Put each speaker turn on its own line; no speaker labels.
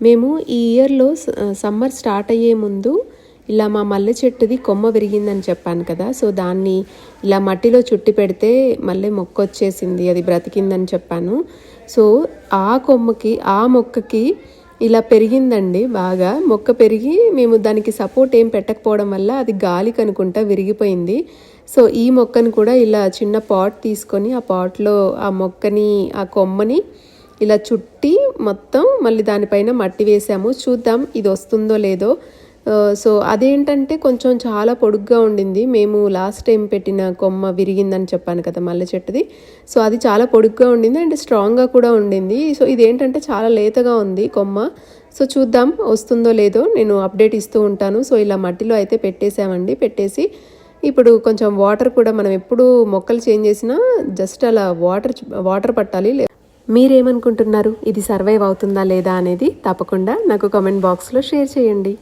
మేము ఈ ఇయర్లో సమ్మర్ స్టార్ట్ అయ్యే ముందు ఇలా మా మల్లె చెట్టుది కొమ్మ విరిగిందని చెప్పాను కదా. సో దాన్ని ఇలా మట్టిలో చుట్టి పెడితే మళ్ళీ మొక్క వచ్చేసింది అది బ్రతికిందని చెప్పాను. సో ఆ కొమ్మకి ఆ మొక్కకి ఇలా పెరిగిందండి బాగా. మొక్క పెరిగి మేము దానికి సపోర్ట్ ఏం పెట్టకపోవడం వల్ల అది గాలి కనుకుంటా విరిగిపోయింది. సో ఈ మొక్కను కూడా ఇలా చిన్న పాట్ తీసుకొని ఆ పాట్లో ఆ మొక్కని ఆ కొమ్మని ఇలా చుట్టి మొత్తం మళ్ళీ దానిపైన మట్టి వేసాము. చూద్దాం ఇది వస్తుందో లేదో. సో అదేంటంటే కొంచెం చాలా పొడుగ్గా ఉండింది. మేము లాస్ట్ టైం పెట్టిన కొమ్మ విరిగిందని చెప్పాను కదా మల్లె చెట్టుది. సో అది చాలా పొడుగ్గా ఉండింది అండ్ స్ట్రాంగ్గా కూడా ఉండింది. సో ఇదేంటంటే చాలా లేతగా ఉంది కొమ్మ. సో చూద్దాం వస్తుందో లేదో. నేను అప్డేట్ ఇస్తూ ఉంటాను. సో ఇలా మట్టిలో అయితే పెట్టేశామండి. పెట్టేసి ఇప్పుడు కొంచెం వాటర్ కూడా మనం ఎప్పుడు మొక్కలు చేంజ్ చేసినా జస్ట్ అలా వాటర్ వాటర్ పట్టాలి. లే- మీరేమనుకుంటున్నారు? ఇది సర్వైవ్ అవుతుందా లేదా అనేది తప్పకుండా నాకు కామెంట్ బాక్స్లో షేర్ చేయండి.